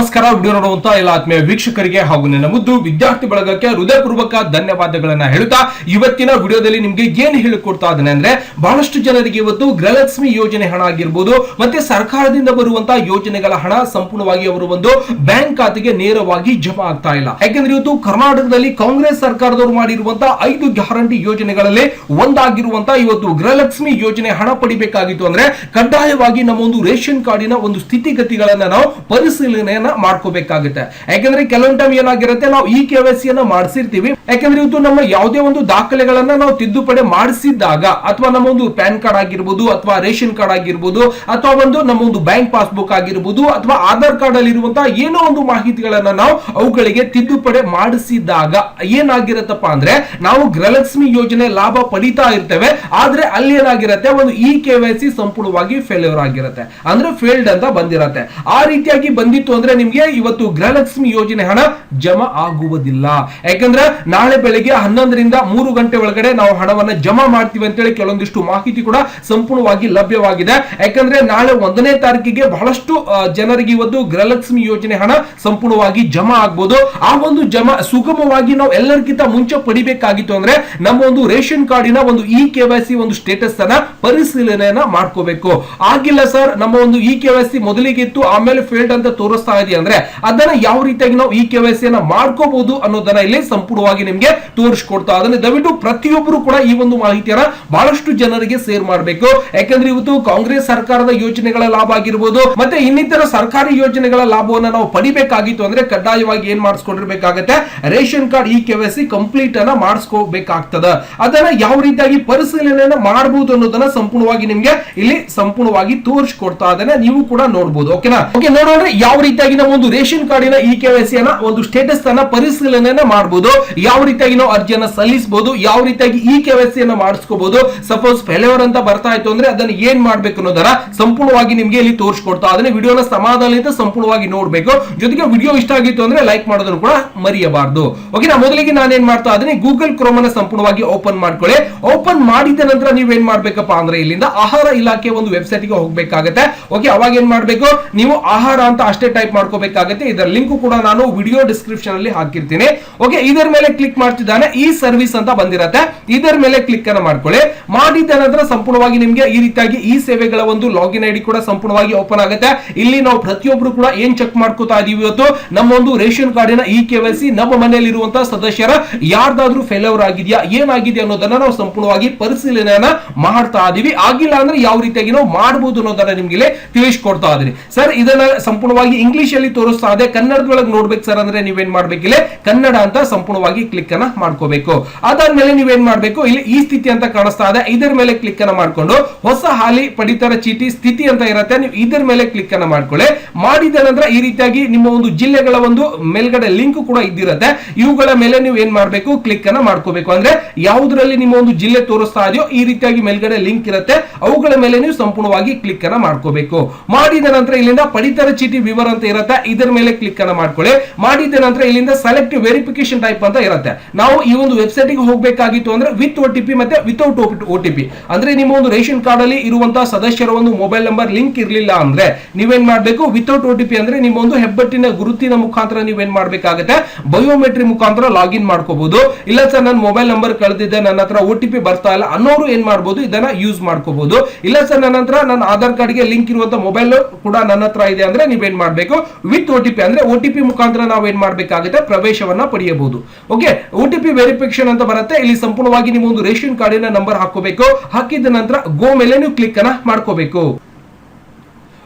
ನಮಸ್ಕಾರ, ವಿಡಿಯೋ ನೋಡುವಂತ ಎಲ್ಲ ಆತ್ಮೀಯ ವೀಕ್ಷಕರಿಗೆ ಹಾಗೂ ನನ್ನ ಮುದ್ದು ವಿದ್ಯಾರ್ಥಿ ಬಳಗಕ್ಕೆ ಹೃದಯಪೂರ್ವಕ ಧನ್ಯವಾದಗಳನ್ನ ಹೇಳುತ್ತಾ ಇವತ್ತಿನ ವಿಡಿಯೋದಲ್ಲಿ ನಿಮ್ಗೆ ಏನ್ ಹೇಳಿಕೊಡ್ತಾ ಇದ್ದೇನೆ ಅಂದ್ರೆ ಬಹಳಷ್ಟು ಜನರಿಗೆ ಇವತ್ತು ಗೃಹಲಕ್ಷ್ಮಿ ಯೋಜನೆ ಹಣ ಆಗಿರ್ಬೋದು, ಮತ್ತೆ ಸರ್ಕಾರದಿಂದ ಬರುವಂತಹ ಯೋಜನೆಗಳ ಹಣ ಸಂಪೂರ್ಣವಾಗಿ ಅವರು ಒಂದು ಬ್ಯಾಂಕ್ ಖಾತೆಗೆ ನೇರವಾಗಿ ಜಮಾ ಆಗ್ತಾ ಇಲ್ಲ. ಯಾಕಂದ್ರೆ ಇವತ್ತು ಕರ್ನಾಟಕದಲ್ಲಿ ಕಾಂಗ್ರೆಸ್ ಸರ್ಕಾರದವರು ಮಾಡಿರುವಂತಹ ಐದು ಗ್ಯಾರಂಟಿ ಯೋಜನೆಗಳಲ್ಲಿ ಒಂದಾಗಿರುವಂತಹ ಇವತ್ತು ಗೃಹಲಕ್ಷ್ಮಿ ಯೋಜನೆ ಹಣ ಪಡಿಬೇಕಾಗಿತ್ತು ಅಂದ್ರೆ ಕಡ್ಡಾಯವಾಗಿ ನಮ್ಮ ಒಂದು ರೇಷನ್ ಕಾರ್ಡಿನ ಒಂದು ಸ್ಥಿತಿಗತಿಗಳನ್ನ ನಾವು ಪರಿಶೀಲನೆಯನ್ನ ಮಾಡ್ಕೋಬೇಕಾಗುತ್ತೆ. ಯಾಕಂದ್ರೆ ಕೆಲವೊಂದು ಟೈಮ್ ಏನಾಗಿರುತ್ತೆ, ನಾವು ಈ ಕೆ ವೈ ಅನ್ನ ಮಾಡಿಸಿರ್ತೀವಿ. ಯಾಕಂದ್ರೆ ಇವತ್ತು ನಮ್ಮ ಯಾವುದೇ ಒಂದು ದಾಖಲೆಗಳನ್ನ ನಾವು ತಿದ್ದುಪಡಿ ಮಾಡಿಸಿದಾಗ ಅಥವಾ ನಮ್ಮ ಒಂದು ಪ್ಯಾನ್ ಕಾರ್ಡ್ ಆಗಿರ್ಬೋದು, ಅಥವಾ ರೇಷನ್ ಕಾರ್ಡ್ ಆಗಿರ್ಬೋದು, ಅಥವಾ ಒಂದು ನಮ್ಮ ಒಂದು ಬ್ಯಾಂಕ್ ಪಾಸ್ಬುಕ್ ಆಗಿರ್ಬೋದು, ಅಥವಾ ಆಧಾರ್ ಕಾರ್ಡ್ ಅಲ್ಲಿ ಇರುವಂತಹ ಏನೋ ಒಂದು ಮಾಹಿತಿಗಳನ್ನ ನಾವು ಅವುಗಳಿಗೆ ತಿದ್ದುಪಡಿ ಮಾಡಿಸಿದಾಗ ಏನಾಗಿರುತ್ತಪ್ಪ ಅಂದ್ರೆ, ನಾವು ಗೃಹಲಕ್ಷ್ಮಿ ಯೋಜನೆ ಲಾಭ ಪಡಿತಾ ಇರ್ತೇವೆ, ಆದ್ರೆ ಅಲ್ಲಿ ಏನಾಗಿರುತ್ತೆ, ಒಂದು ಇ ಕೆ ವೈ ಸಿ ಸಂಪೂರ್ಣವಾಗಿ ಫೇಲ್ಯೂರ್ ಆಗಿರುತ್ತೆ. ಅಂದ್ರೆ ಫೇಲ್ಡ್ ಅಂತ ಬಂದಿರತ್ತೆ. ಆ ರೀತಿಯಾಗಿ ಬಂದಿತ್ತು ಅಂದ್ರೆ ನಿಮ್ಗೆ ಇವತ್ತು ಗೃಹಲಕ್ಷ್ಮಿ ಯೋಜನೆ ಹಣ ಜಮಾ ಆಗುವುದಿಲ್ಲ. ಯಾಕಂದ್ರೆ ನಾಳೆ ಬೆಳಿಗ್ಗೆ ಹನ್ನೊಂದರಿಂದ ಮೂರು ಗಂಟೆ ಒಳಗಡೆ ನಾವು ಹಣವನ್ನ ಜಮಾ ಮಾಡ್ತೀವಿ ಅಂತೇಳಿ ಕೆಲವೊಂದಿಷ್ಟು ಮಾಹಿತಿ ಕೂಡ ಸಂಪೂರ್ಣವಾಗಿ ಲಭ್ಯವಾಗಿದೆ. ಯಾಕಂದ್ರೆ ನಾಳೆ ಒಂದನೇ ತಾರೀಕಿಗೆ ಬಹಳಷ್ಟು ಜನರಿಗೆ ಇವತ್ತು ಗೃಹಲಕ್ಷ್ಮಿ ಯೋಜನೆ ಹಣ ಸಂಪೂರ್ಣವಾಗಿ ಜಮಾ ಆಗ್ಬೋದು. ಆ ಒಂದು ಜಮಾ ಸುಗಮವಾಗಿ ನಾವು ಎಲ್ಲರಿಗಿಂತ ಮುಂಚೆ ಪಡಿಬೇಕಾಗಿತ್ತು ಅಂದ್ರೆ ನಮ್ಮ ಒಂದು ರೇಷನ್ ಕಾರ್ಡಿನ ಒಂದು ಇ ಕೆ ಒಂದು ಸ್ಟೇಟಸ್ ಅನ್ನ ಪರಿಶೀಲನೆಯನ್ನ ಮಾಡ್ಕೋಬೇಕು. ಆಗಿಲ್ಲ ಸರ್, ನಮ್ಮ ಒಂದು ಇ ಕೆ ಮೊದಲಿಗೆ ಇತ್ತು, ಆಮೇಲೆ ಫೇಲ್ಡ್ ಅಂತ ತೋರಿಸ್ತಾ ಅಂದ್ರೆ ಅದನ್ನ ಯಾವ ರೀತಿಯಾಗಿ ನಾವು ಈ ಕೆ ವೈ ಅನ್ನ ಮಾಡ್ಕೋಬಹುದು ಅನ್ನೋದನ್ನ ಇಲ್ಲಿ ಸಂಪೂರ್ಣವಾಗಿ ನಿಮಗೆ ತೋರಿಸ್ಕೊಡ್ತಾ ಅದನ್ನ ದಯವಿಟ್ಟು ಪ್ರತಿಯೊಬ್ಬರು ಕೂಡ ಈ ಒಂದು ಮಾಹಿತಿಯನ್ನ ಬಹಳಷ್ಟು ಜನರಿಗೆ ಶೇರ್ ಮಾಡಬೇಕು. ಯಾಕಂದ್ರೆ ಇವತ್ತು ಕಾಂಗ್ರೆಸ್ ಸರ್ಕಾರದ ಯೋಜನೆಗಳ ಲಾಭ ಆಗಿರ್ಬೋದು, ಮತ್ತೆ ಇನ್ನಿತರ ಸರ್ಕಾರಿ ಯೋಜನೆಗಳ ಲಾಭವನ್ನ ನಾವು ಪಡಿಬೇಕಾಗಿತ್ತು ಅಂದ್ರೆ ಕಡ್ಡಾಯವಾಗಿ ಏನ್ ಮಾಡಿಸ್ಕೊಂಡಿರ್ಬೇಕಾಗತ್ತೆ? Ration card E K Y complete ಅನ್ನ ಮಾಡಿಸ್ಕೋಬೇಕಾಗ್ತದ. ಅದನ್ನ ಯಾವ ರೀತಿಯಾಗಿ ಪರಿಶೀಲನೆ ಮಾಡಬಹುದು ಅನ್ನೋದನ್ನ ಸಂಪೂರ್ಣವಾಗಿ ನಿಮ್ಗೆ ಇಲ್ಲಿ ಸಂಪೂರ್ಣವಾಗಿ ತೋರಿಸ್ಕೊಡ್ತಾ ಅದನ್ನ ನೀವು ಕೂಡ ನೋಡಬಹುದು ಓಕೆನಾ? ಓಕೆ, ನೋಡೋಣ ಯಾವ ರೀತಿಯಾಗಿ ನಾವು ಒಂದು ರೇಷನ್ ಕಾರ್ಡಿನ ಇ ಕೆ ವೈ ಸಿ ಅನ್ನ ಒಂದು ಸ್ಟೇಟಸ್ ಅನ್ನ ಪರಿಶೀಲನೆಯನ್ನ ಮಾಡಬಹುದು ಯಾವ ರೀತಿಯಾಗಿ ನಾವು ಅರ್ಜಿಯನ್ನ ಸಲ್ಲಿಸಬಹುದು ಯಾವ ರೀತಿಯಾಗಿ ಇ ಕೆ ವೈ ಸಿ ಅನ್ನ ಮಾಡಿಸ್ಕೋಬಹುದು ಸಪೋಸ್ ಫೆಲೋರ್ ಅಂತ ಬರ್ತಾ ಇತ್ತು ಅಂದ್ರೆ ಅದನ್ನ ಏನ್ ಮಾಡ್ಬೇಕು ಅನ್ನೋದರ ಸಂಪೂರ್ಣವಾಗಿ ನಿಮ್ಗೆ ಇಲ್ಲಿ ತೋರಿಸ್ಕೊಡ್ತಾ ಅದನ್ನ ವಿಡಿಯೋನ ಸಮಾಧಾನದಿಂದ ಸಂಪೂರ್ಣವಾಗಿ ನೋಡ್ಬೇಕು. ಜೊತೆಗೆ ವಿಡಿಯೋ ಇಷ್ಟ ಆಗಿತ್ತು ಅಂದ್ರೆ ಲೈಕ್ ಮಾಡೋದನ್ನು ಕೂಡ ಮರೆಯಬಾರದು. ಓಕೆ ನಾ ಮೊದಲಿಗೆ ನಾನೇನ್ ಮಾಡ್ತಾ ಅದನ್ನ ಗೂಗಲ್ ಕ್ರೋಮ್ ಅನ್ನ ಸಂಪೂರ್ಣವಾಗಿ ಓಪನ್ ಮಾಡ್ಕೊಳ್ಳಿ. ಓಪನ್ ಮಾಡಿದ ನಂತರ ನೀವೇನ್ ಮಾಡ್ಬೇಕಪ್ಪ ಅಂದ್ರೆ ಇಲ್ಲಿಂದ ಆಹಾರ ಇಲಾಖೆ ಒಂದು ವೆಬ್ಸೈಟ್ಗೆ ಹೋಗ್ಬೇಕಾಗತ್ತೆ. ಓಕೆ ಅವಾಗ ಏನ್ ಮಾಡ್ಬೇಕು? ನೀವು ಆಹಾರ ಅಂತ ಅಷ್ಟೇ ಟೈಪ್ ಮಾಡ್ಕೋಬೇಕಾಗತ್ತೆ. ಇದರ ಲಿಂಕ್ ಕೂಡ ನಾನು ವಿಡಿಯೋ ಡಿಸ್ಕ್ರಿಪ್ಷನ್ ಅಲ್ಲಿ ಹಾಕಿರ್ತೀನಿ. ಓಕೆ ಇದರ ಮೇಲೆ ಕ್ಲಿಕ್ ಮಾಡ್ತಿದ್ದಾನೆ, ಈ ಸರ್ವಿಸ್ ಅಂತ ಬಂದಿರತ್ತೆ. ಇದರ ಮೇಲೆ ಕ್ಲಿಕ್ ಅನ್ನ ಮಾಡ್ಕೊಳ್ಳಿ. ಮಾಡಿದ ನಂತರ ಸಂಪೂರ್ಣವಾಗಿ ನಿಮಗೆ ಈ ರೀತಿಯಾಗಿ ಈ ಸೇವೆಗಳ ಒಂದು ಲಾಗಿನ್ ಐಡಿ ಕೂಡ ಸಂಪೂರ್ಣವಾಗಿ ಓಪನ್ ಆಗುತ್ತೆ. ಇಲ್ಲಿ ನಾವು ಪ್ರತಿಯೊಬ್ರು ಕೂಡ ಏನ್ ಚೆಕ್ ಮಾಡ್ಕೋತಾ ಇದೀವಿ ಇವತ್ತು? ನಮ್ಮ ಒಂದು ರೇಷನ್ ಕಾರ್ಡಿನ ಇ ಕೆ ನಮ್ಮ ಮನೆಯಲ್ಲಿ ಇರುವಂತಹ ಸದಸ್ಯರ ಯಾರ್ದಾದ್ರೂ ಫೇಲ್ಯೂರ್ ಆಗಿದೆಯಾ ಏನಾಗಿದೆ ಅನ್ನೋದನ್ನ ನಾವು ಸಂಪೂರ್ಣವಾಗಿ ಪರಿಶೀಲನೆಯನ್ನ ಮಾಡ್ತಾ ಇದೀವಿ. ಆಗಿಲ್ಲ ಅಂದ್ರೆ ಯಾವ ರೀತಿಯಾಗಿ ನಾವು ಮಾಡಬಹುದು ಅನ್ನೋದನ್ನ ನಿಮ್ಗೆ ತಿಳಿಸ್ಕೊಡ್ತಾ ಇದೀನಿ. ಸರ್, ಇದನ್ನ ಸಂಪೂರ್ಣವಾಗಿ ಇಂಗ್ಲಿಷ್ ಅಲ್ಲಿ ತೋರಿಸ್ತಾ ಇದೆ. ಕನ್ನಡದೊಳಗೆ ನೋಡ್ಬೇಕು ಸರ್ ಅಂದ್ರೆ ನೀವೇನ್ ಮಾಡ್ಬೇಕಿಲ್ಲ ಕನ್ನಡ ಅಂತ ಸಂಪೂರ್ಣವಾಗಿ ಕ್ಲಿಕ್ ಅನ್ನ ಮಾಡ್ಕೋಬೇಕು ಅದಾದ್ಮೇಲೆ ನೀವೇನ್ ಮಾಡ್ಬೇಕು? ಇಲ್ಲಿ ಈ ಸ್ಥಿತಿ ಅಂತ ಕಾಣಿಸ್ತಾ ಇದೆ. ಇದರ ಮೇಲೆ ಕ್ಲಿಕ್ ಅನ್ನ ಮಾಡ್ಕೊಂಡು ಹೊಸ ಹಾಲಿ ಪಡಿತರ ಚೀಟಿ ಸ್ಥಿತಿ ಅಂತ ಇರುತ್ತೆ. ನೀವು ಇದರ ಮೇಲೆ ಕ್ಲಿಕ್ ಅನ್ನ ಮಾಡ್ಕೊಳ್ಳಿ. ಮಾಡಿದ ನಂತರ ಈ ರೀತಿಯಾಗಿ ನಿಮ್ಮ ಒಂದು ಜಿಲ್ಲೆಗಳ ಒಂದು ಮೇಲ್ಗಡೆ ಲಿಂಕ್ ಕೂಡ ಇದ್ದಿರುತ್ತೆ. ಇವುಗಳ ಮೇಲೆ ನೀವು ಏನ್ ಮಾಡ್ಬೇಕು? ಕ್ಲಿಕ್ ಅನ್ನ ಮಾಡ್ಕೋಬೇಕು. ಅಂದ್ರೆ ಯಾವುದರಲ್ಲಿ ನಿಮ್ಮ ಒಂದು ಜಿಲ್ಲೆ ತೋರಿಸ್ತಾ ಇದೆಯೋ ಈ ರೀತಿಯಾಗಿ ಮೇಲ್ಗಡೆ ಲಿಂಕ್ ಇರುತ್ತೆ. ಅವುಗಳ ಮೇಲೆ ನೀವು ಸಂಪೂರ್ಣವಾಗಿ ಕ್ಲಿಕ್ ಅನ್ನ ಮಾಡ್ಕೋಬೇಕು. ಮಾಡಿದ ನಂತರ ಇಲ್ಲಿಂದ ಪಡಿತರ ಚೀಟಿ ವಿವರ ಅಂತ ಇರುತ್ತೆ. ಇದರ ಮೇಲೆ ಕ್ಲಿಕ್ ಅನ್ನ ಮಾಡ್ಕೊಳ್ಳಿ. ಮಾಡಿದ ನಂತರ ಇಲ್ಲಿಂದ ಸೆಲೆಕ್ಟ್ ವೆರಿಫಿಕೇಶನ್ ಟೈಪ್ ಅಂತ ಇರುತ್ತೆ. ನಾವು ಈ ಒಂದು ವೆಬ್ಸೈಟ್ಗೆ ಹೋಗಬೇಕಾಗಿತ್ತು ಅಂದ್ರೆ ವಿತ್ ಒ ಟಿ ಪಿ ಮತ್ತೆ ವಿತೌಟ್ ಒ ಟಿ ಪಿ ಅಂದ್ರೆ ನಿಮ್ಮ ಒಂದು ರೇಷನ್ ಕಾರ್ಡ್ ಅಲ್ಲಿ ಇರುವಂತಹ ಸದಸ್ಯರ ಒಂದು ಮೊಬೈಲ್ ನಂಬರ್ ಲಿಂಕ್ ಇರಲಿಲ್ಲ ಅಂದ್ರೆ ನೀವೇನ್ ಮಾಡಬೇಕು? ವಿತೌಟ್ ಒ ಟಿ ಪಿ ಅಂದ್ರೆ ನಿಮ್ಮ ಒಂದು ಹೆಬ್ಬಟ್ಟಿನ ಗುರುತಿನ ಮುಖಾಂತರ ನೀವೇನ್ ಮಾಡ್ಬೇಕಾಗುತ್ತೆ? ಬಯೋಮೆಟ್ರಿ ಮುಖಾಂತರ ಲಾಗಿನ್ ಮಾಡ್ಕೋಬಹುದು. ಇಲ್ಲ ಸರ್ ನನ್ನ ಮೊಬೈಲ್ ನಂಬರ್ ಕಳೆದಿದ್ದೆ ನನ್ನ ಹತ್ರ ಒ ಟಿ ಪಿ ಬರ್ತಾ ಇಲ್ಲ ಅನ್ನೋರು ಏನ್ ಮಾಡಬಹುದು ಇದನ್ನ ಯೂಸ್ ಮಾಡ್ಕೋಬಹುದು. ಇಲ್ಲ ಸರ್ ನನ್ನ ಹತ್ರ ನನ್ನ ಆಧಾರ್ ಕಾರ್ಡ್ಗೆ ಲಿಂಕ್ ಇರುವಂತಹ ಮೊಬೈಲ್ ಕೂಡ ನನ್ನ ಹತ್ರ ಇದೆ ಅಂದ್ರೆ ನೀವೇನ್ ಮಾಡ್ಬೇಕು? ವಿತ್ ಒ ಟಿ ಪಿ ಅಂದ್ರೆ ಒ ಟಿ ಪಿ ಮುಖಾಂತರ ನಾವು ಏನ್ ಮಾಡಬೇಕಾಗುತ್ತೆ? ಪ್ರವೇಶವನ್ನ ಪಡೆಯಬಹುದು. Okay O T P verification ಅಂತ ಬರುತ್ತೆ. ಇಲ್ಲಿ ಸಂಪೂರ್ಣವಾಗಿ ನಿಮ್ಮ ಒಂದು ರೇಷನ್ ಕಾರ್ಡಿನ ನಂಬರ್ ಹಾಕೋಬೇಕು ಹಾಕಿದ ನಂತರ ಗೋ ಮೇಲೆ ನೀವು ಕ್ಲಿಕ್ ಅನ್ನ ಮಾಡ್ಕೋಬೇಕು.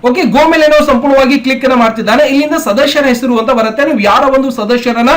ಓಕೆ ಗೋ ಮೇಲೆ ಸಂಪೂರ್ಣವಾಗಿ ಕ್ಲಿಕ್ ಅನ್ನ ಮಾಡ್ತಿದ್ದಾನೆ. ಇಲ್ಲಿಂದ ಸದಸ್ಯರ ಹೆಸರು ಅಂತ ಬರುತ್ತೆ. ನೀವು ಯಾರ ಒಂದು ಸದಸ್ಯರನ್ನ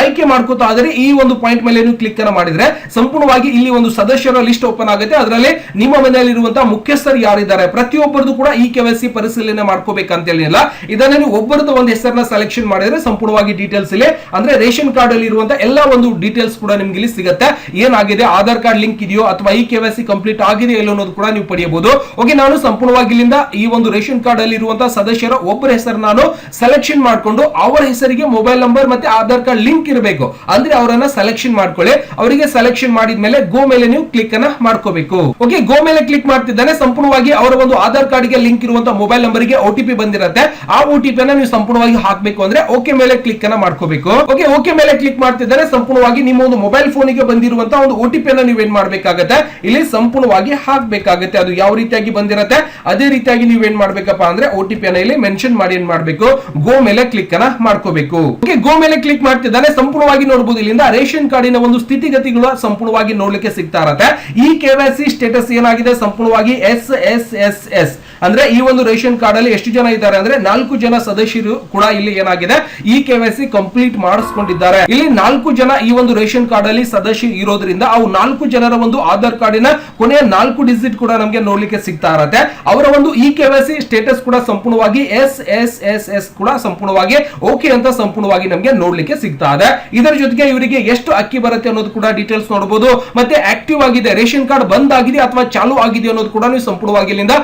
ಆಯ್ಕೆ ಮಾಡ್ಕೋತಾ ಆದರೆ ಈ ಒಂದು ಪಾಯಿಂಟ್ ಮೇಲೆ ನೀವು ಕ್ಲಿಕ್ ಅನ್ನ ಮಾಡಿದ್ರೆ ಸಂಪೂರ್ಣವಾಗಿ ಇಲ್ಲಿ ಒಂದು ಸದಸ್ಯರ ಲಿಸ್ಟ್ ಓಪನ್ ಆಗುತ್ತೆ. ಅದರಲ್ಲಿ ನಿಮ್ಮ ಮನೆಯಲ್ಲಿ ಇರುವಂತಹ ಮುಖ್ಯಸ್ಥರು ಯಾರಿದ್ದಾರೆ? ಪ್ರತಿಯೊಬ್ಬರದು ಕೂಡ ಈ ಕೆ ಸಿ ಪರಿಶೀಲನೆ ಮಾಡ್ಕೋಬೇಕಂತ ಹೇಳಿಲ್ಲ ಇದನ್ನ ನೀವು ಒಬ್ಬರದ್ದು ಒಂದು ಹೆಸರನ್ನ ಸೆಲೆಕ್ಷನ್ ಮಾಡಿದ್ರೆ ಸಂಪೂರ್ಣವಾಗಿ ಡೀಟೇಲ್ಸ್ ಇಲ್ಲಿ. ಅಂದ್ರೆ ರೇಷನ್ ಕಾರ್ಡ್ ಅಲ್ಲಿ ಇರುವಂತಹ ಎಲ್ಲ ಒಂದು ಡೀಟೇಲ್ಸ್ ಕೂಡ ನಿಮ್ಗೆ ಇಲ್ಲಿ ಸಿಗುತ್ತೆ. ಏನಾಗಿದೆ? ಆಧಾರ್ ಕಾರ್ಡ್ ಲಿಂಕ್ ಇದೆಯೋ ಅಥವಾ ಈ ಕೆ ಸಿ ಕಂಪ್ಲೀಟ್ ಆಗಿದೆ ಅನ್ನೋದು ಕೂಡ ನೀವು ಪಡೆಯಬಹುದು. ಓಕೆ ನಾನು ಸಂಪೂರ್ಣವಾಗಿ ಇಲ್ಲಿಂದ ಈ ಒಂದು ರೇಷನ್ ಅಲ್ಲಿ ಇರುವಂತಹ ಸದಸ್ಯರ ಒಬ್ಬರ ಹೆಸರು ನಾನು ಸೆಲೆಕ್ಷನ್ ಮಾಡ್ಕೊಂಡು ಅವರ ಹೆಸರಿಗೆ ಮೊಬೈಲ್ ನಂಬರ್ ಮತ್ತೆ ಆಧಾರ್ ಕಾರ್ಡ್ ಲಿಂಕ್ ಇರಬೇಕು. ಅಂದ್ರೆ ಅವರನ್ನ ಸೆಲೆಕ್ಷನ್ ಮಾಡ್ಕೊಳ್ಳಿ. ಅವರಿಗೆ ಸೆಲೆಕ್ಷನ್ ಮಾಡಿದ್ಮೇಲೆ ಗೋ ಮೇಲೆ ನೀವು ಕ್ಲಿಕ್ ಅನ್ನ ಮಾಡ್ಕೋಬೇಕು. ಓಕೆ ಗೋ ಮೇಲೆ ಕ್ಲಿಕ್ ಮಾಡ್ತಿದ್ದಾನೆ. ಸಂಪೂರ್ಣವಾಗಿ ಅವರ ಒಂದು ಆಧಾರ್ ಕಾರ್ಡ್ಗೆ ಲಿಂಕ್ ಇರುವಂತಹ ಮೊಬೈಲ್ ನಂಬರ್ಗೆ ಓಟಿಪಿ ಬಂದಿರತ್ತೆ. ಆ ಓಟಿಪಿ ಅನ್ನ ನೀವು ಸಂಪೂರ್ಣವಾಗಿ ಹಾಕ್ಬೇಕು ಅಂದ್ರೆ ಓಕೆ ಮೇಲೆ ಕ್ಲಿಕ್ ಅನ್ನ ಮಾಡ್ಕೋಬೇಕು. ಓಕೆ ಓಕೆ ಮೇಲೆ ಕ್ಲಿಕ್ ಮಾಡ್ತಿದ್ದಾರೆ ಸಂಪೂರ್ಣವಾಗಿ ನಿಮ್ಮ ಒಂದು ಮೊಬೈಲ್ ಫೋನ್ಗೆ ಬಂದಿರುವಂತಹ ಒಂದು ಓಟಿಪಿ ಅನ್ನ ನೀವೇನ್ ಮಾಡ್ಬೇಕಾಗತ್ತೆ? ಇಲ್ಲಿ ಸಂಪೂರ್ಣವಾಗಿ ಹಾಕಬೇಕಾಗತ್ತೆ. ಅದು ಯಾವ ರೀತಿಯಾಗಿ ಬಂದಿರತ್ತೆ? ಅದೇ ರೀತಿಯಾಗಿ ನೀವೇನ್ ಮಾಡ್ಬೇಕಪ್ಪ ಅಂದ್ರೆ ಓ ಅನ್ನ ಇಲ್ಲಿ ಮೆನ್ಷನ್ ಮಾಡಿ ಏನ್ ಮಾಡ್ಬೇಕು? ಗೋ ಮೇಲೆ ಕ್ಲಿಕ್ ಅನ್ನ ಮಾಡ್ಕೋಬೇಕು. ಗೋ ಮೇಲೆ ಕ್ಲಿಕ್ ಮಾಡ್ತಿದ್ದಾನೆ, ಸಂಪೂರ್ಣವಾಗಿ ನೋಡಬಹುದು ಇಲ್ಲಿಂದ ರೇಷನ್ ಕಾರ್ಡಿನ ಒಂದು ಸ್ಥಿತಿಗತಿಗಳು ಸಂಪೂರ್ಣವಾಗಿ ನೋಡ್ಲಿಕ್ಕೆ ಸಿಗ್ತಾ ಇರತ್ತೆ. ಈ ಕೆ ಸ್ಟೇಟಸ್ ಏನಾಗಿದೆ? ಸಂಪೂರ್ಣವಾಗಿ ಎಸ್ ಎಸ್ ಎಸ್ ಎಸ್ ಅಂದ್ರೆ ಈ ಒಂದು ರೇಷನ್ ಕಾರ್ಡ್ ಅಲ್ಲಿ ಎಷ್ಟು ಜನ ಇದ್ದಾರೆ ಅಂದ್ರೆ ನಾಲ್ಕು ಜನ ಸದಸ್ಯರು ಕೂಡ ಇಲ್ಲಿ ಏನಾಗಿದೆ? ಈ ಕೆ ಕಂಪ್ಲೀಟ್ ಮಾಡಿಸ್ಕೊಂಡಿದ್ದಾರೆ. ಇಲ್ಲಿ ನಾಲ್ಕು ಜನ ಈ ಒಂದು ರೇಷನ್ ಕಾರ್ಡ್ ಅಲ್ಲಿ ಸದಸ್ಯ ಇರೋದ್ರಿಂದ ಅವು ನಾಲ್ಕು ಜನರ ಒಂದು ಆಧಾರ್ ಕಾರ್ಡಿನ ಕೊನೆಯ ನಾಲ್ಕು ಡಿಜಿಟ್ ಕೂಡ ನಮಗೆ ನೋಡ್ಲಿಕ್ಕೆ ಸಿಗ್ತಾ ಇರತ್ತೆ. ಅವರ ಒಂದು ಇ ಕೆ ಸ್ಟೇಟಸ್ ಕೂಡ ಸಂಪೂರ್ಣವಾಗಿ ಎಸ್ ಎಸ್ ಎಸ್ ಎಸ್ ಕೂಡ ಸಂಪೂರ್ಣವಾಗಿ ಓಕೆ ಅಂತ ಸಂಪೂರ್ಣವಾಗಿ ನಮಗೆ ನೋಡ್ಲಿಕ್ಕೆ ಸಿಗ್ತಾ ಇದೆ. ಇದರ ಜೊತೆಗೆ ಇವರಿಗೆ ಎಷ್ಟು ಅಕ್ಕಿ ಬರುತ್ತೆ ಅನ್ನೋದು ಕೂಡ ಡೀಟೇಲ್ಸ್ ನೋಡಬಹುದು ಮತ್ತೆ ಆಕ್ಟಿವ್ ಆಗಿದೆ, ರೇಷನ್ ಕಾರ್ಡ್ ಬಂದ್ ಆಗಿದೆ ಅಥವಾ ಚಾಲು ಆಗಿದೆ ಅನ್ನೋದು ಕೂಡ ನೀವು ಸಂಪೂರ್ಣವಾಗಿ ಇಲ್ಲಿಂದ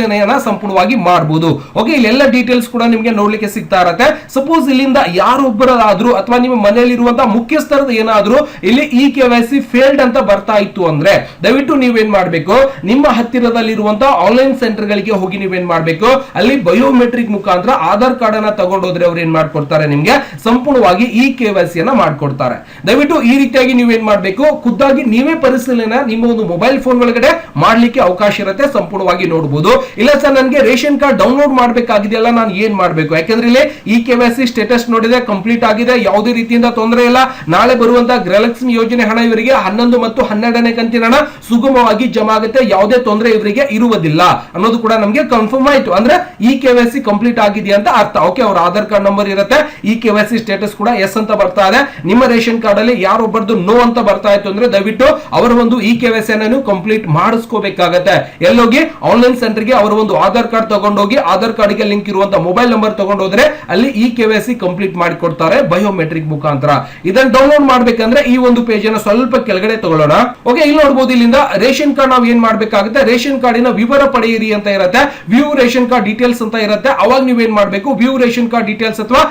ಪರಿಶೀಲನೆಯನ್ನ ಸಂಪೂರ್ಣವಾಗಿ ಮಾಡಬಹುದು ಓಕೆ ಇಲ್ಲೆಲ್ಲ ಡೀಟೇಲ್ಸ್ ಕೂಡ ನಿಮಗೆ ನೋಡ್ಲಿಕ್ಕೆ ಸಿಗ್ತಾ ಇರತ್ತೆ. ಸಪೋಸ್ ಇಲ್ಲಿಂದ ಯಾರೊಬ್ಬರಾದ್ರೂ ಅಥವಾ ನಿಮ್ಮ ಮನೆಯಲ್ಲಿರುವಂತಹ ಮುಖ್ಯಸ್ಥರದ ಏನಾದ್ರೂ ಇಲ್ಲಿ E K Y C failed ಅಂತ ಬರ್ತಾ ಇತ್ತು ಅಂದ್ರೆ, ದಯವಿಟ್ಟು ನೀವೇನ್ ಮಾಡ್ಬೇಕು? ನಿಮ್ಮ ಹತ್ತಿರದಲ್ಲಿರುವಂತಹ ಆನ್ಲೈನ್ ಸೆಂಟರ್ ಗಳಿಗೆ ಹೋಗಿ ನೀವೇನ್ ಮಾಡ್ಬೇಕು? ಅಲ್ಲಿ ಬಯೋಮೆಟ್ರಿಕ್ ಮುಖಾಂತರ ಆಧಾರ್ ಕಾರ್ಡ್ ಅನ್ನ ತಗೊಂಡೋದ್ರೆ ಅವ್ರು ಏನ್ ಮಾಡ್ಕೊಡ್ತಾರೆ ನಿಮ್ಗೆ? ಸಂಪೂರ್ಣವಾಗಿ ಇ ಕೆ ವೈ ಸಿ ಅನ್ನ ಮಾಡ್ಕೊಡ್ತಾರೆ. ದಯವಿಟ್ಟು ಈ ರೀತಿಯಾಗಿ ನೀವೇನ್ ಮಾಡ್ಬೇಕು? ಖುದ್ದಾಗಿ ನೀವೇ ಪರಿಶೀಲನೆ ನಿಮ್ಮ ಒಂದು ಮೊಬೈಲ್ ಫೋನ್ ಒಳಗಡೆ ಮಾಡ್ಲಿಕ್ಕೆ ಅವಕಾಶ ಇರುತ್ತೆ, ಸಂಪೂರ್ಣವಾಗಿ ನೋಡಬಹುದು ಇಲ್ಲ ಸರ್, ನನಗೆ ರೇಷನ್ ಕಾರ್ಡ್ ಡೌನ್ಲೋಡ್ ಮಾಡಬೇಕಾಗಿದೆಯಲ್ಲ, ನಾನು ಏನ್ ಮಾಡಬೇಕು? ಯಾಕಂದ್ರೆ ಇಲ್ಲಿ E K Y C status ನೋಡಿದೆ ಕಂಪ್ಲೀಟ್ ಆಗಿದೆ, ಯಾವುದೇ ರೀತಿಯಿಂದ ತೊಂದರೆ ಇಲ್ಲ. ನಾಳೆ ಬರುವಂತಹ ಗೃಹಲಕ್ಷ್ಮಿ ಯೋಜನೆ ಹಣ ಇವರಿಗೆ, ಹನ್ನೊಂದು ಮತ್ತು ಹನ್ನೆರಡನೇ ಕಂತಿನ ಹಣ ಸುಗಮವಾಗಿ ಜಮಾ ಆಗುತ್ತೆ, ಯಾವುದೇ ತೊಂದರೆ ಇವರಿಗೆ ಇರುವುದಿಲ್ಲ. ಅನ್ನೋದು ಕೂಡ ನಮಗೆ ಕನ್ಫರ್ಮ್ ಆಯ್ತು. ಅಂದ್ರೆ E K Y C complete ಆಗಿದೆ ಅಂತ ಅರ್ಥ. ಓಕೆ ಅವ್ರ ಆಧಾರ್ ಕಾರ್ಡ್ ನಂಬರ್ ಇರುತ್ತೆ. E K Y C status ಕೂಡ ಎಸ್ ಅಂತ ಬರ್ತಾ ಇದೆ. ನಿಮ್ಮ ರೇಷನ್ ಕಾರ್ಡ್ ಅಲ್ಲಿ ಯಾರೊಬ್ಬರದು ನೋ ಅಂತ ಬರ್ತಾ ಇತ್ತು ಅಂದ್ರೆ ದಯವಿಟ್ಟು ಅವರ ಒಂದು E K Y C complete ಮಾಡಿಸ್ಕೋಬೇಕಾಗತ್ತೆ. ಎಲ್ಲೋಗಿ ಆನ್ಲೈನ್ ಸೆಂಟರ್ಗೆ ಅವರ ಒಂದು ಆಧಾರ್ ಕಾರ್ಡ್ ತಗೊಂಡೋಗಿ ಆಧಾರ್ ಕಾರ್ಡ್ಗೆ ಲಿಂಕ್ ಇರುವಂತ ಮೊಬೈಲ್ ನಂಬರ್ ತಗೊಂಡೋದ್ರೆ ಅಲ್ಲಿ ಇ ಕೆ ಸಿ ಕಂಪ್ಲೀಟ್ ಮಾಡಿಕೊಡ್ತಾರೆ ಬಯೋಮೆಟ್ರಿಕ್ ಮುಖಾಂತರ. ಇದನ್ನ ಡೌನ್ಲೋಡ್ ಮಾಡ್ಬೇಕಂದ್ರೆ ಈ ಒಂದು ಪೇಜ್ ಅನ್ನ ಸ್ವಲ್ಪ ಕೆಳಗಡೆ ತಗೊಳ್ಳೋಣ. ಓಕೆ ಇಲ್ಲಿ ನೋಡಬಹುದು ಇಲ್ಲಿಂದ ರೇಷನ್ ಕಾರ್ಡ್ ನಾವು ಏನ್ ಮಾಡ್ಬೇಕಾಗುತ್ತೆ? ರೇಷನ್ ಕಾರ್ಡಿನ ವಿವರ ಪಡೆಯಿರಿ ಅಂತ ಇರುತ್ತೆ. ವ್ಯೂ ರೇಷನ್ ಕಾರ್ಡ್ ಡೀಟೇಲ್ಸ್ ಅಂತ ಇರುತ್ತೆ. ಅವಾಗ ಏನ್ ಮಾಡ್ಬೇಕು? ವ್ಯೂ ರೇಷನ್ ಕಾರ್ಡ್ ಡೀಟೇಲ್ಸ್ ಅಥವಾ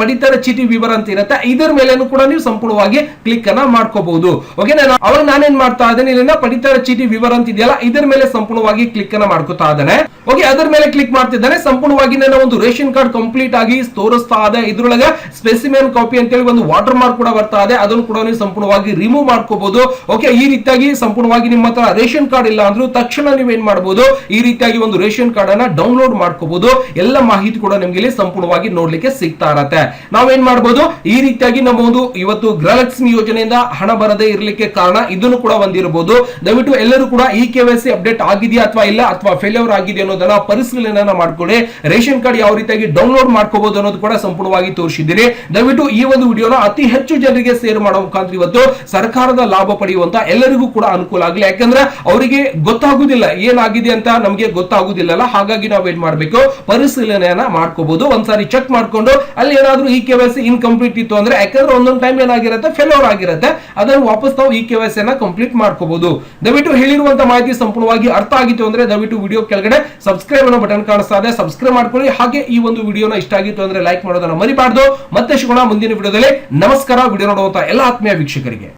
ಪಡಿತರ ಚೀಟಿ ವಿವರ ಅಂತ ಇರುತ್ತೆ. ಇದರ ಮೇಲೇನು ಕೂಡ ನೀವು ಸಂಪೂರ್ಣವಾಗಿ ಕ್ಲಿಕ್ ಅನ್ನ ಮಾಡ್ಕೋಬಹುದು. ಓಕೆ ಅವಾಗ ನಾನೇನ್ ಮಾಡ್ತಾ ಇದ್ದೇನೆ? ಇಲ್ಲಿಂದ ಪಡಿತರ ಚೀಟಿ ವಿವರ ಅಂತ ಇದೆಯಲ್ಲ, ಇದರ ಮೇಲೆ ಸಂಪೂರ್ಣವಾಗಿ ಕ್ಲಿಕ್ ಅನ್ನ ಮಾಡ್ಕೋತಾ ಇದ್ದೇನೆ. ಓಕೆ ಅದರ ಮೇಲೆ ಕ್ಲಿಕ್ ಮಾಡ್ತಿದ್ದಾನೆ. ಸಂಪೂರ್ಣವಾಗಿ ನನ್ನ ಒಂದು ರೇಷನ್ ಕಾರ್ಡ್ ಕಂಪ್ಲೀಟ್ ಆಗಿ ತೋರಿಸ್ತಾ ಇದೆ. ಇದ್ರೊಳಗೆ ಸ್ಪೆಸಿಮೆನ್ ಕಾಪಿ ಅಂತೇಳಿ ಒಂದು ವಾಟರ್ ಮಾರ್ಕ್ ಕೂಡ ಬರ್ತಾ ಇದೆ. ಅದನ್ನು ಕೂಡ ನೀವು ಸಂಪೂರ್ಣವಾಗಿ ರಿಮೂವ್ ಮಾಡ್ಕೋಬಹುದು. ಓಕೆ ಈ ರೀತಿಯಾಗಿ ಸಂಪೂರ್ಣವಾಗಿ ನಿಮ್ಮ ಹತ್ರ ರೇಷನ್ ಕಾರ್ಡ್ ಇಲ್ಲ ಅಂದ್ರೂ ತಕ್ಷಣ ನೀವು ಏನ್ ಮಾಡಬಹುದು ಈ ರೀತಿಯಾಗಿ ಒಂದು ರೇಷನ್ ಕಾರ್ಡ್ ಅನ್ನ ಡೌನ್ಲೋಡ್ ಮಾಡ್ಕೋಬಹುದು. ಎಲ್ಲ ಮಾಹಿತಿ ಕೂಡ ನಿಮ್ಗೆ ಇಲ್ಲಿ ಸಂಪೂರ್ಣವಾಗಿ ನೋಡ್ಲಿಕ್ಕೆ ಸಿಗ್ತಾ ಇರತ್ತೆ. ನಾವೇನ್ ಮಾಡಬಹುದು ಈ ರೀತಿಯಾಗಿ ನಮ್ಮ ಒಂದು ಇವತ್ತು ಗೃಹಲಕ್ಷ್ಮಿ ಯೋಜನೆಯಿಂದ ಹಣ ಬರದೇ ಇರಲಿಕ್ಕೆ ಕಾರಣ ಇದನ್ನು ಕೂಡ ಒಂದಿರಬಹುದು ದಯವಿಟ್ಟು ಎಲ್ಲರೂ ಕೂಡ ಈ ಕೆ ಅಪ್ಡೇಟ್ ಆಗಿದೆಯಾ ಅಥವಾ ಇಲ್ಲ ಅಥವಾ ಫೇಲ್ಯೂರ್ ಅನ್ನೋದನ್ನ ಪರಿಶೀಲನೆಯನ್ನ ಮಾಡ್ಕೊಳ್ಳಿ. ರೇಷನ್ ಕಾರ್ಡ್ ಯಾವ ರೀತಿಯಾಗಿ ಡೌನ್ಲೋಡ್ ಮಾಡ್ಕೋಬಹುದು ಅನ್ನೋದು ಕೂಡ ಸಂಪೂರ್ಣವಾಗಿ ತೋರಿಸಿದ್ದೀರಿ ದಯವಿಟ್ಟು ಈ ಒಂದು ವಿಡಿಯೋನ ಅತಿ ಹೆಚ್ಚು ಜನರಿಗೆ ಶೇರ್ ಮಾಡೋ ಮುಖಾಂತರ ಇವತ್ತು ಸರ್ಕಾರದ ಲಾಭ ಪಡೆಯುವಂತ ಎಲ್ಲರಿಗೂ ಕೂಡ ಅನುಕೂಲ ಆಗಲಿ. ಯಾಕಂದ್ರೆ ಅವರಿಗೆ ಗೊತ್ತಾಗುದಿಲ್ಲ ಏನಾಗಿದೆ ಅಂತ ನಮಗೆ ಗೊತ್ತಾಗುದಿಲ್ಲ ಹಾಗಾಗಿ ನಾವು ಏನ್ ಮಾಡಬೇಕು? ಪರಿಶೀಲನೆಯನ್ನ ಮಾಡ್ಕೋಬಹುದು ಒಂದ್ಸಾರಿ ಚೆಕ್ ಮಾಡ್ಕೊಂಡು ಅಲ್ಲಿ ಏನಾದ್ರೂ ಈ ಕೆ ವೈ ಇನ್ಕಂಪ್ಲೀಟ್ ಇತ್ತು ಅಂದ್ರೆ, ಯಾಕಂದ್ರೆ ಒಂದೊಂದು ಟೈಮ್ ಏನಾಗಿರುತ್ತೆ? ಫೇಲ್ಯೂರ್ ಆಗಿರುತ್ತೆ. ಅದನ್ನು ವಾಪಸ್ ನಾವು ಈ ಕೆ ವೈ ಕಂಪ್ಲೀಟ್ ಮಾಡ್ಕೋಬಹುದು ದಯವಿಟ್ಟು ಹೇಳಿರುವಂತ ಮಾಹಿತಿ ಸಂಪೂರ್ಣವಾಗಿ ಅರ್ಥ ಆಗಿತ್ತು ಅಂದ್ರೆ ದಯವಿಟ್ಟು ವಿಡಿಯೋ ಕೆಳಗಡೆ ಸಬ್ಸ್ಕ್ರೈಬ್ ಅನ್ನೋ ಬಟನ್ ಕಾಣಿಸ್ತಾ ಇದೆ. ಸಬ್ಸ್ಕ್ರೈಬ್ ಮಾಡ್ಕೊಳ್ಳಿ. ಹಾಗೆ ಈ ಒಂದು ವಿಡಿಯೋನ ಇಷ್ಟ ಆಗಿತ್ತು ಅಂದ್ರೆ ಲೈಕ್ ಮಾಡೋದನ್ನ ಮರಿಬಾರ್ದು. ಮತ್ತೆ ಸಿಗೋಣ ಮುಂದಿನ ವಿಡಿಯೋದಲ್ಲಿ. ನಮಸ್ಕಾರ. ವಿಡಿಯೋ ನೋಡುವಂತ ಎಲ್ಲ ಆತ್ಮೀಯ ವೀಕ್ಷಕರಿಗೆ.